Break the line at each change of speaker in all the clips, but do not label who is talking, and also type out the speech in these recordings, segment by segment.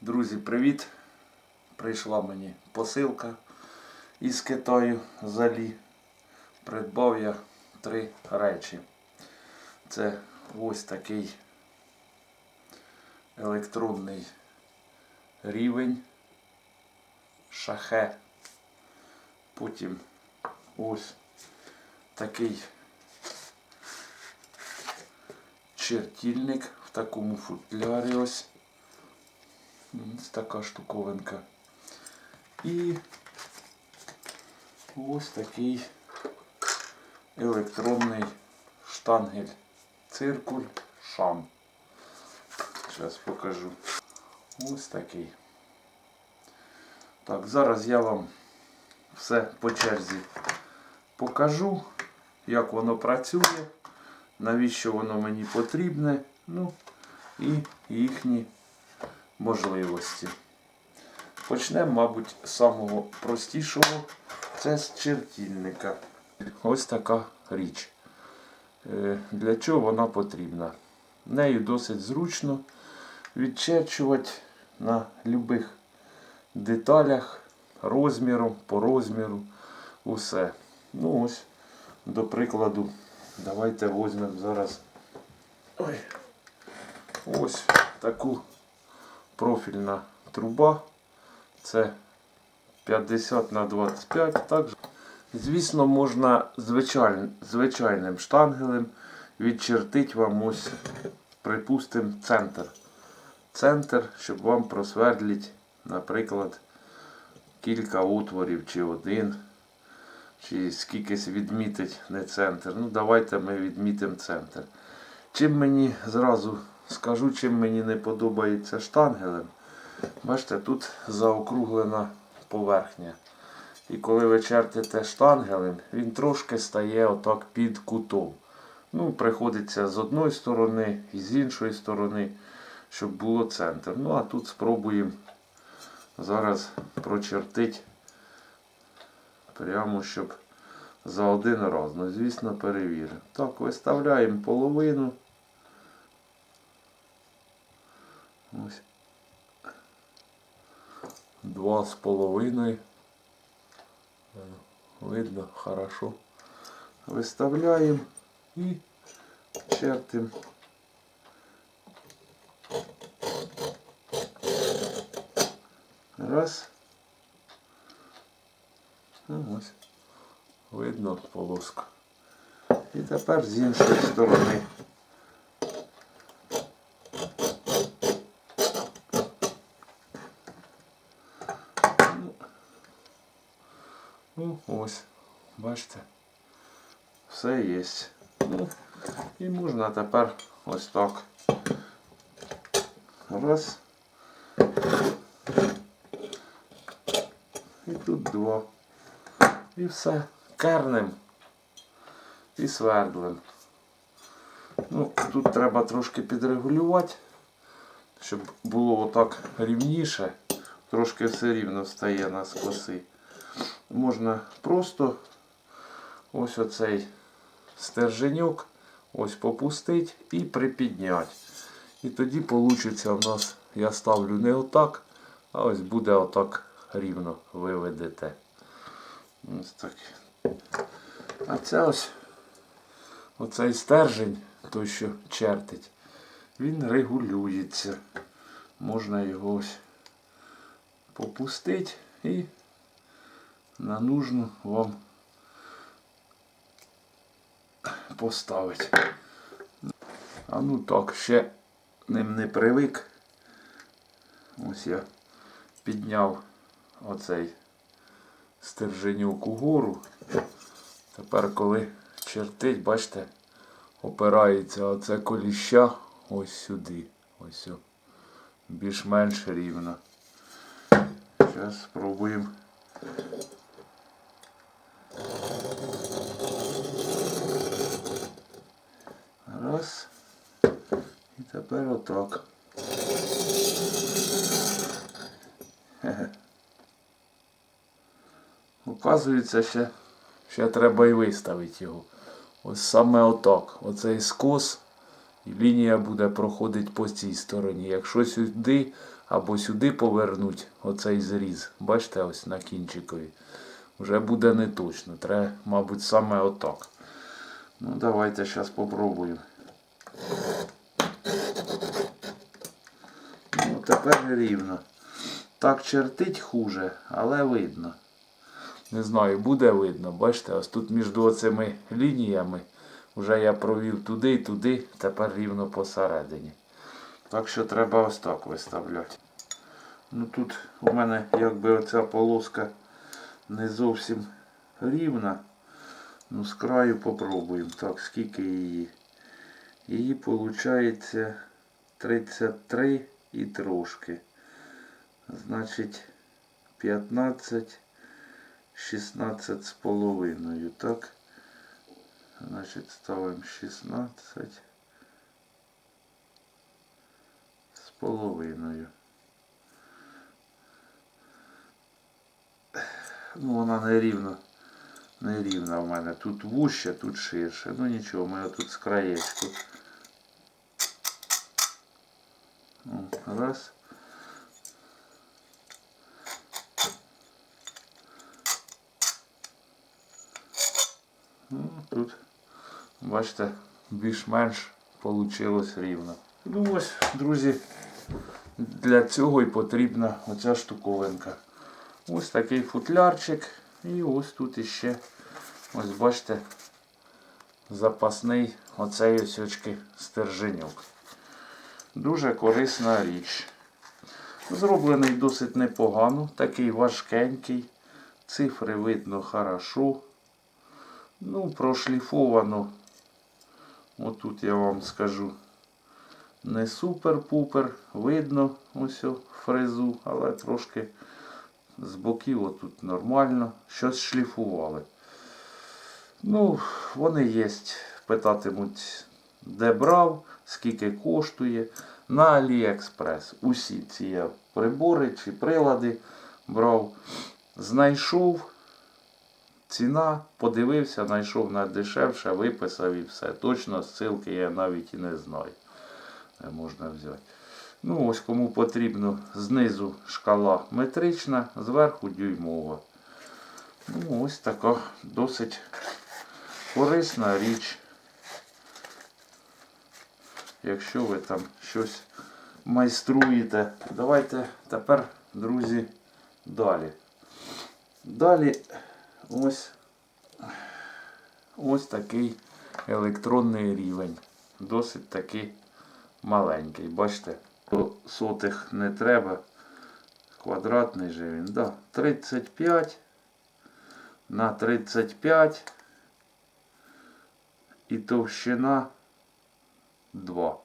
Друзі, привіт! Прийшла мені посилка із Китаю з Алі. Придбав я три речі. Це ось такий електронний рівень шахе. Потім ось такий чертільник в такому футлярі ось. Ось така штуковинка. І ось такий електронний штангель. Циркуль шам. Зараз покажу. Ось такий. Так, зараз я вам все по черзі покажу, як воно працює, навіщо воно мені потрібне, ну і їхні можливості. Почнемо, мабуть, з самого простішого. Це з чертільника. Ось така річ. Е, Для чого вона потрібна? Нею досить зручно відчерчувати на будь-яких деталях, розміром, по розміру, усе. Ну ось, до прикладу, давайте візьмемо зараз ой, ось таку профільна труба. Це 50 на 25. Також, звісно, можна звичайним, звичайним штангелем відчертити вам ось, припустимо, центр. Центр, щоб вам просвердлити, наприклад, кілька отворів чи один, чи скількись відмітить не центр. Ну, давайте ми відмітимо центр. Чим мені зразу скажу, чим мені не подобається штангелем. Бачите, тут заокруглена поверхня. І коли ви чертите штангелем, він трошки стає отак під кутом. Ну, приходиться з одної сторони і з іншої сторони, щоб було центр. Ну, а тут спробуємо зараз прочертити прямо, щоб за один раз. Ну, звісно, перевіримо. Так, виставляємо половину. Ось. Два з половиною. Е, Видно, хорошо. Виставляємо і чертимо. Раз. Ну, ось. Видно полоску. І тепер з іншої сторони. Ну, ось, бачите, все є. Ну, і можна тепер ось так. Раз. І тут два. І все. Кернем і свердлим. Ну, тут треба трошки підрегулювати, щоб було отак рівніше. Трошки все рівно стає на скоси можна просто ось оцей стерженьок ось попустити і припідняти. І тоді вийде у нас, я ставлю не отак, а ось буде отак рівно ви ведете. Ось так. А це ось оцей стержень, той, що чертить, він регулюється. Можна його ось попустити і на нужну вам поставити. А ну так, ще ним не привик. Ось я підняв оцей стерженюк угору. Тепер, коли чертить, бачите, опирається оце коліща ось сюди. Ось. Більш-менш рівно. Зараз спробуємо. Раз. І тепер отак. Оказується, ще, ще треба і виставити його. Ось саме отак. Оцей скос і лінія буде проходити по цій стороні. Якщо сюди або сюди повернуть оцей зріз. Бачите, ось на кінчикові. Вже буде не точно. Треба, мабуть, саме отак. Ну, давайте зараз попробуємо. Ну, тепер рівно. Так чертить хуже, але видно. Не знаю, буде видно. Бачите, ось тут між цими лініями вже я провів туди і туди, тепер рівно посередині. Так що треба ось так виставляти. Ну тут у мене якби оця полоска не зовсім рівна. Ну, з краю попробуємо. Так, скільки її? Її виходить 33 і трошки. Значить 15, 16 з половиною, так? Значить ставимо 16 з половиною. Ну, вона не рівно. Не рівна в мене. Тут вужче, тут ширше. Ну нічого, мене тут з краєчку. Раз. Ну, тут, бачите, більш-менш вийшло рівно. Ну ось, друзі, для цього і потрібна оця штуковинка. Ось такий футлярчик. І ось тут іще, ось бачите, запасний оцей ось очки стерженьок. Дуже корисна річ. Зроблений досить непогано, такий важкенький. Цифри видно хорошо. Ну, прошліфовано. Отут я вам скажу. Не супер-пупер. Видно ось фрезу, але трошки з боків отут нормально. Щось шліфували. Ну, вони є. Питатимуть, де брав, скільки коштує. На Аліекспрес. Усі ці прибори чи прилади брав. Знайшов. Ціна, подивився, знайшов найдешевше, виписав і все. Точно ссылки я навіть і не знаю. Не можна взяти. Ну, ось кому потрібно знизу шкала метрична, зверху дюймова. Ну, ось така досить корисна річ. Якщо ви там щось майструєте. Давайте тепер, друзі, далі. Далі ось ось такий електронний рівень. Досить такий маленький. Бачите, до сотих не треба. Квадратний же він. Да. 35 на 35 і товщина 2.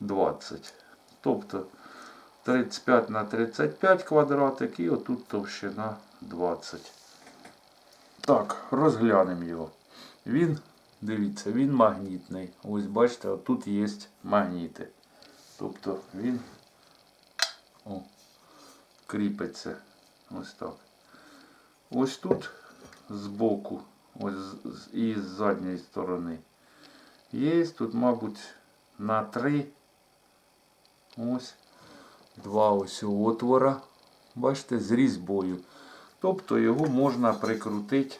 20. Тобто 35 на 35 квадратик і отут товщина 20. Так, розглянемо його. Він, дивіться, він магнітний. Ось бачите, отут є магніти. Тобто він о, кріпиться. Ось так. Ось тут збоку, ось і з задньої сторони. Є тут, мабуть, на три. Ось. Два ось отвора. Бачите, з різьбою. Тобто його можна прикрутити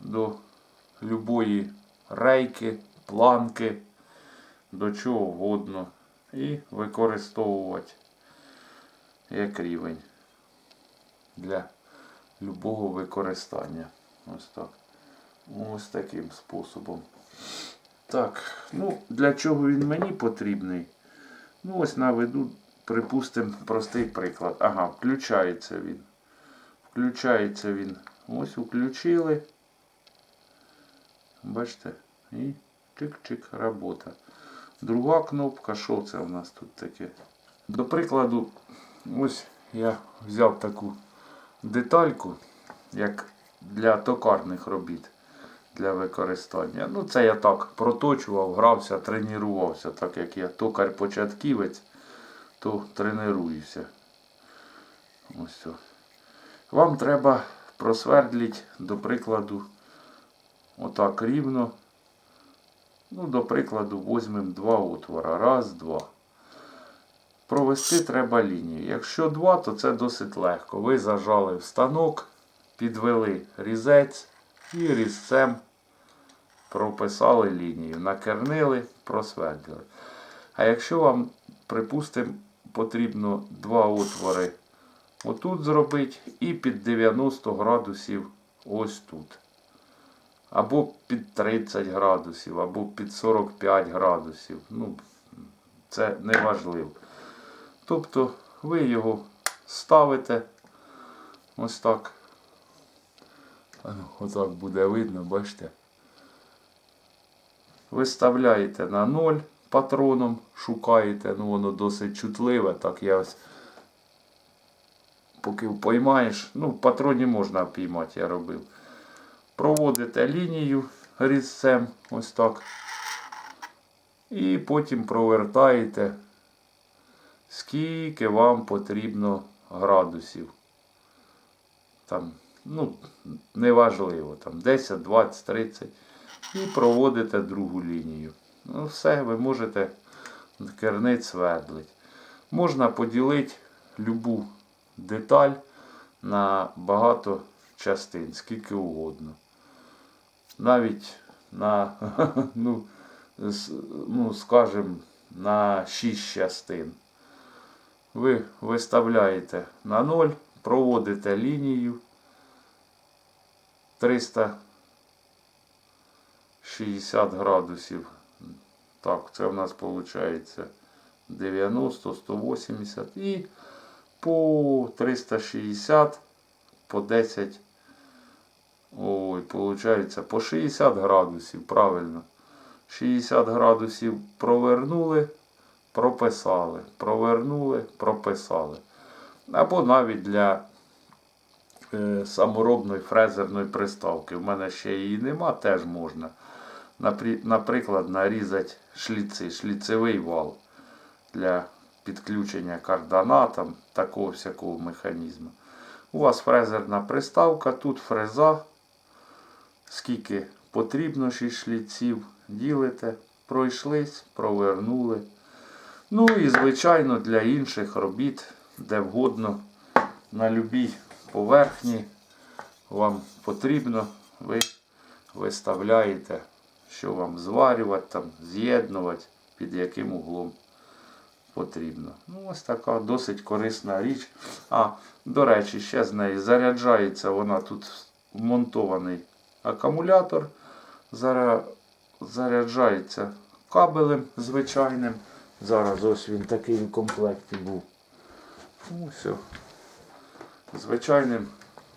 до любої рейки, планки, до чого угодно. І використовувати як рівень для любого використання. Ось так. Ось таким способом. Так, ну для чого він мені потрібний? Ну, ось наведу, припустимо, простий приклад. Ага, включається він. Включається він. Ось включили. Бачите? І чик-чик, робота. Друга кнопка, що це у нас тут таке? До прикладу, ось я взяв таку детальку, як для токарних робіт для використання. Ну, це я так проточував, грався, тренувався, так як я токар-початківець, то тренуюся. Ось все. Вам треба просвердлити, до прикладу, отак рівно. Ну, до прикладу, візьмемо два отвора. Раз, два. провести треба лінію. Якщо два, то це досить легко. Ви зажали в станок, підвели різець і різцем прописали лінію, накернили, просвердили. А якщо вам, припустимо, потрібно два отвори отут зробити і під 90 градусів ось тут. Або під 30 градусів, або під 45 градусів. Ну, це не важливо. Тобто ви його ставите ось так. Отак буде видно, бачите. Виставляєте на 0 патроном, шукаєте, ну воно досить чутливе, так я ось поки впоймаєш, ну в патроні можна піймати, я робив. Проводите лінію різцем, ось так. І потім провертаєте, скільки вам потрібно градусів. Там, ну, неважливо, там 10, 20, 30. І проводите другу лінію. Ну, все, ви можете керниць свердлить. Можна поділити любу деталь на багато частин, скільки угодно. Навіть на, ну, ну, скажімо, на 6 частин. Ви виставляєте на 0, проводите лінію 360 градусів. Так, це в нас виходить 90, 180 і по 360, по 10. Ой, виходить по 60 градусів, правильно. 60 градусів провернули, прописали. Провернули, прописали. Або навіть для е, саморобної фрезерної приставки. У мене ще її нема, теж можна. Наприклад, нарізати шліци, шліцевий вал для підключення кардонатам такого всякого механізму. У вас фрезерна приставка, тут фреза, скільки потрібно 6 шліців, ділите, пройшлись, провернули. Ну і, звичайно, для інших робіт, де вгодно, на любій поверхні вам потрібно, ви виставляєте, що вам зварювати, там, з'єднувати, під яким углом потрібно. Ну, ось така досить корисна річ. А, до речі, ще з неї заряджається вона тут вмонтований акумулятор. Заряджається кабелем звичайним. Зараз ось він такий в комплекті був. Ну, все. Звичайним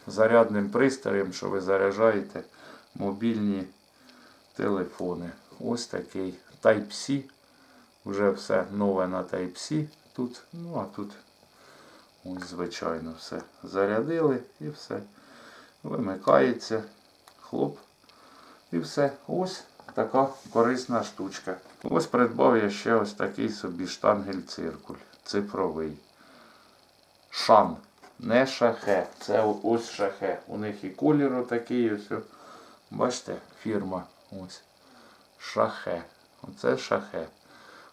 зарядним пристроєм, що ви заряджаєте мобільні телефони. Ось такий Type-C. Вже все нове на Type-C тут. Ну а тут ось звичайно все. Зарядили і все. Вимикається. Хлоп. І все. Ось така корисна штучка. Ось придбав я ще ось такий собі штангель-циркуль. Цифровий. Шан. Не шахе. Це ось шахе. У них і колір отакий ось. Бачите, фірма. Ось. Шахе. Оце шахе.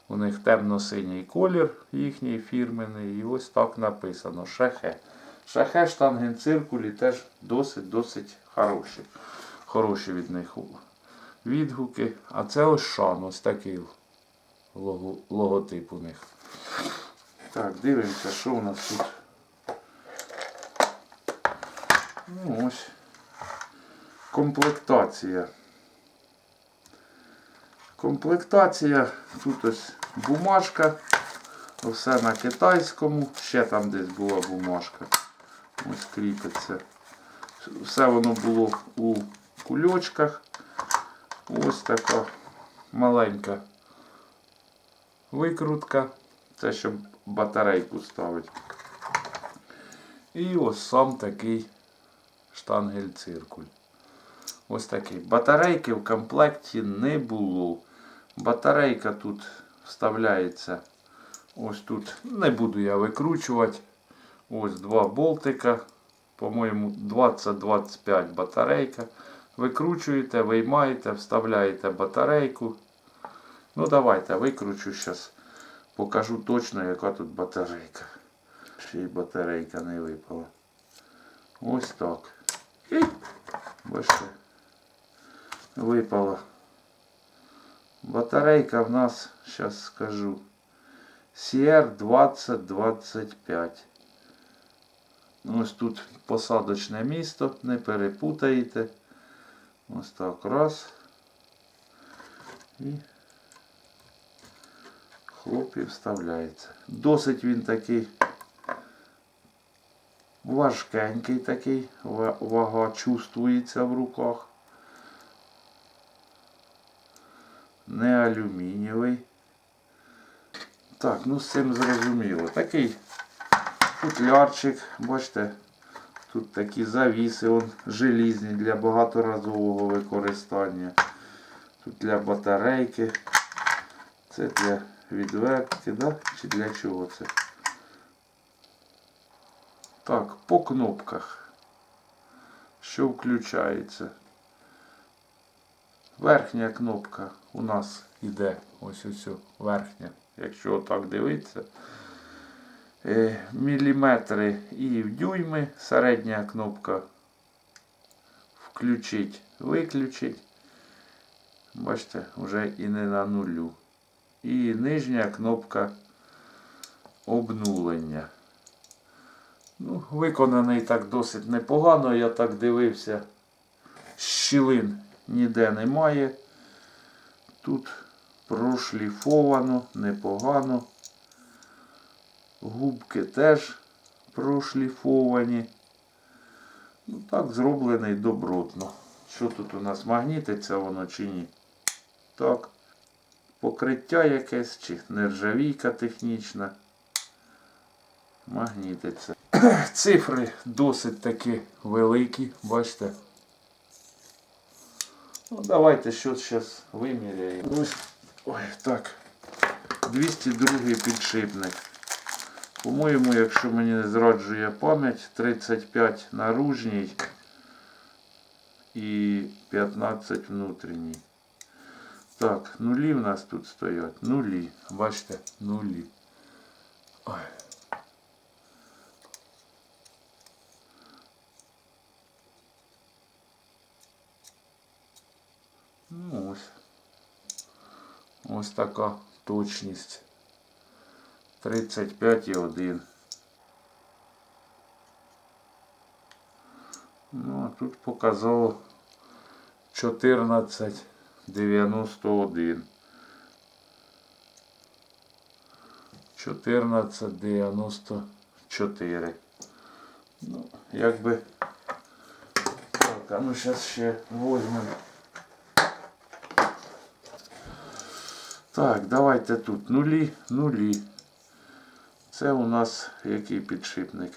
У них темно-синій колір їхній фірменний. І ось так написано. Шахе. Шахе штангенциркулі теж досить-досить хороші. Хороші від них відгуки. А це ось шан, ось такий лого- логотип у них. Так, дивимося, що у нас тут. Ну ось. Комплектація. Комплектація. Тут ось бумажка. Все на китайському. Ще там десь була бумажка. Ось кріпиться. Все воно було у кульочках. Ось така маленька викрутка. Це щоб батарейку ставити. І ось сам такий штангель-циркуль. Ось такий. Батарейки в комплекті не було. Батарейка тут вставляється. Ось тут. Не буду я викручувати. Ось два болтика. По-моєму, 20-25 батарейка. Викручуєте, виймаєте, вставляєте батарейку. Ну давайте, викручу зараз. покажу точно, яка тут батарейка. Ще й батарейка не випала. Ось так. Бачите, випала. Батарейка в нас, зараз скажу, CR2025. Ось тут посадочне місто, не перепутаєте. Ось так раз. І хлоп і вставляється. Досить він такий важкенький такий, вага чувствується в руках. Не алюмінієвий. Так, ну з цим зрозуміло. Такий футлярчик, бачите, тут такі завіси, он желізні для багаторазового використання. Тут для батарейки. Це для відвертки, да? Чи для чого це? Так, по кнопках. Що включається? Верхня кнопка у нас йде. Ось ось верхня. Якщо отак дивитися. Е, міліметри і в дюйми. Середня кнопка включить, виключить. Бачите, вже і не на нулю. І нижня кнопка обнулення. Ну, виконаний так досить непогано, я так дивився. Щілин ніде немає. Тут прошліфовано, непогано. Губки теж прошліфовані. Ну так, зроблений добротно. Що тут у нас магнітиться воно чи ні? Так. Покриття якесь чи нержавійка технічна. Магнітиться. Цифри досить таки великі, бачите. Ну, давайте щось зараз виміряємо. Ось, ой, так. 202 підшипник. По-моєму, якщо мені не зраджує пам'ять, 35 наружній і 15 внутрішній. Так, нулі в нас тут стоять. Нулі. Бачите, нулі. Ой. Ну ось. Ось така точність. 35,1. Ну, а тут показало 14,91. 14,94. Ну, якби. Так, а ну зараз ще возьмемо. Так, давайте тут нулі, нулі. Це у нас який підшипник?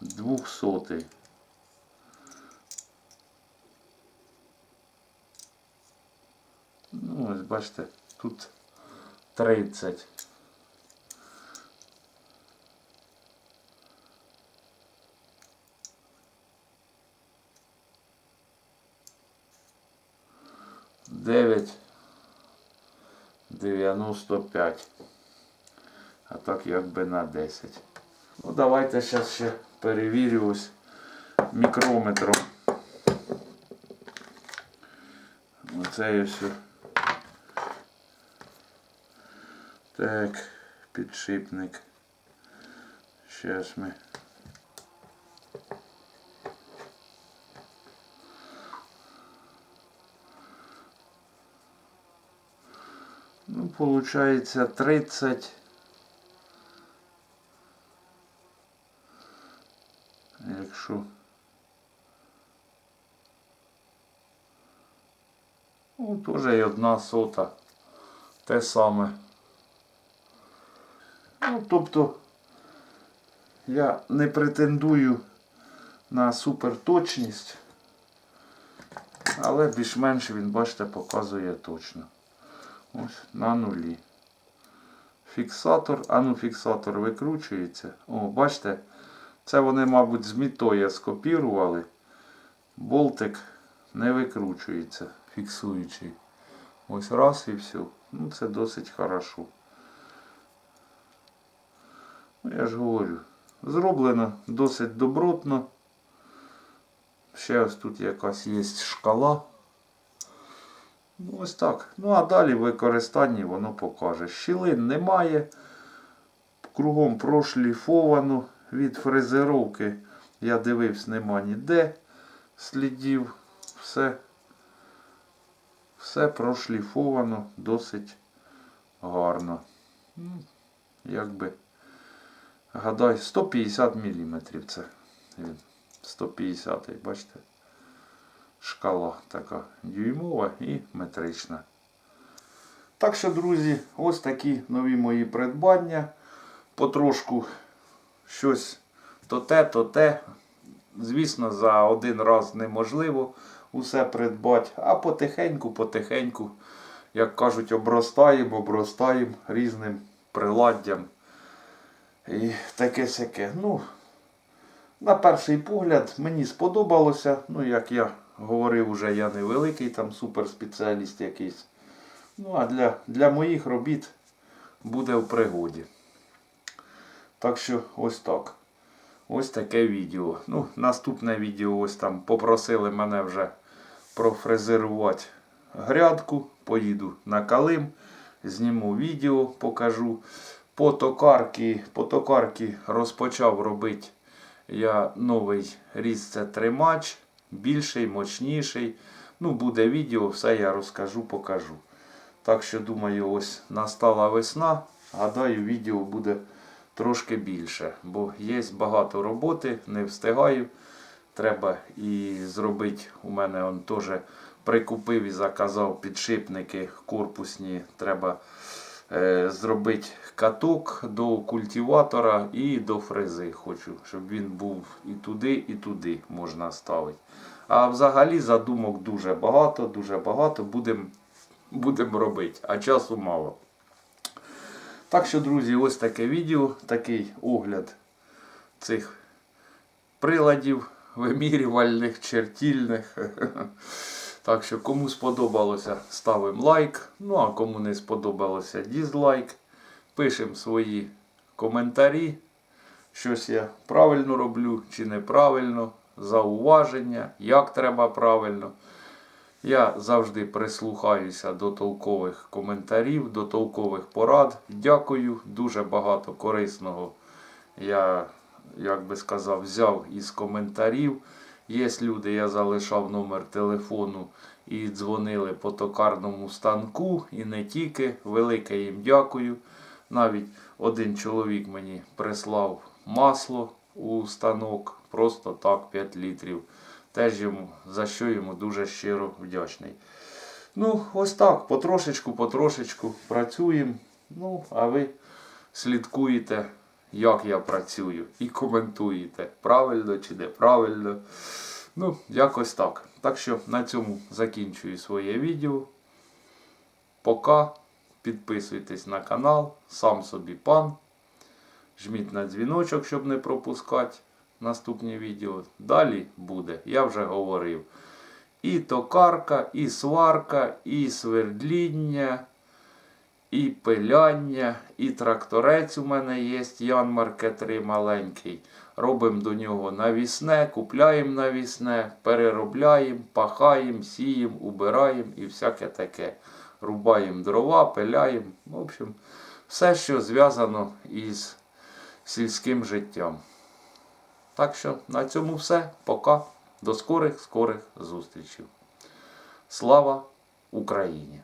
Двохсотий. Ну, ось бачите, тут 30. Дев'ять. 95. А так якби на 10. Ну давайте зараз ще перевірю ось мікрометром. Оце ось. Так, підшипник. Зараз ми. Получается 30. Якщо. Ну, теж і одна сота. Те саме. Ну, тобто я не претендую на суперточність, але більш-менш він, бачите, показує точно. Ось на нулі. Фіксатор, а ну фіксатор викручується. О, бачите, це вони, мабуть, з мітоя скопірували. Болтик не викручується, фіксуючий. Ось раз і все. Ну це досить хорошо. Ну, я ж говорю, зроблено досить добротно. Ще ось тут якась є шкала. Ну, ось так. Ну, а далі в використанні воно покаже. Щілин немає. Кругом прошліфовано. Від фрезеровки я дивився, нема ніде слідів. Все, все прошліфовано досить гарно. Ну, Якби, гадай, 150 мм це він. 150 бачите? Шкала така дюймова і метрична. Так що, друзі, ось такі нові мої придбання. Потрошку щось то те, то те. Звісно, за один раз неможливо усе придбати, а потихеньку, потихеньку, як кажуть, обростаємо, обростаємо різним приладдям. І таке сяке. Ну, на перший погляд мені сподобалося. Ну, як я говорив, уже я не великий там суперспеціаліст якийсь. Ну, а для, для моїх робіт буде в пригоді. Так що ось так. Ось таке відео. Ну, наступне відео ось там попросили мене вже профрезерувати грядку. Поїду на Калим, зніму відео, покажу. По токарки, по токарки розпочав робити я новий різ це тримач, більший, мощніший. Ну, буде відео, все я розкажу, покажу. Так що, думаю, ось настала весна. Гадаю, відео буде трошки більше, бо є багато роботи, не встигаю. Треба і зробити. У мене он теж прикупив і заказав підшипники корпусні. Треба зробити каток до культиватора і до фрези. Хочу, щоб він був і туди, і туди можна ставити. А взагалі задумок дуже багато, дуже багато. Будемо будем робити, а часу мало. Так що, друзі, ось таке відео, такий огляд цих приладів вимірювальних, чертільних. Так що, кому сподобалося, ставимо лайк. Ну а кому не сподобалося, дізлайк. Пишемо свої коментарі. Щось я правильно роблю чи неправильно, зауваження, як треба правильно. Я завжди прислухаюся до толкових коментарів, до толкових порад. Дякую, дуже багато корисного. Я, як би сказав, взяв із коментарів. Є люди, я залишав номер телефону і дзвонили по токарному станку. І не тільки. Велике їм дякую. Навіть один чоловік мені прислав масло у станок, просто так 5 літрів. Теж йому, за що йому дуже щиро вдячний. Ну, ось так, потрошечку, потрошечку працюємо. Ну, а ви слідкуєте, як я працюю, і коментуєте, правильно чи неправильно. Ну, якось так. Так що на цьому закінчую своє відео. Пока. Підписуйтесь на канал, сам собі пан. Жміть на дзвіночок, щоб не пропускати наступні відео. Далі буде, я вже говорив. І токарка, і сварка, і свердління, і пиляння, і тракторець у мене є. Янмарке 3 маленький. Робимо до нього навісне, купляємо навісне, переробляємо, пахаємо, сіємо, убираємо і всяке таке. Рубаємо дрова, пиляємо. В общем, все, що зв'язано із сільським життям. Так що на цьому все. Пока. До скорих скорих зустрічей. Слава Україні!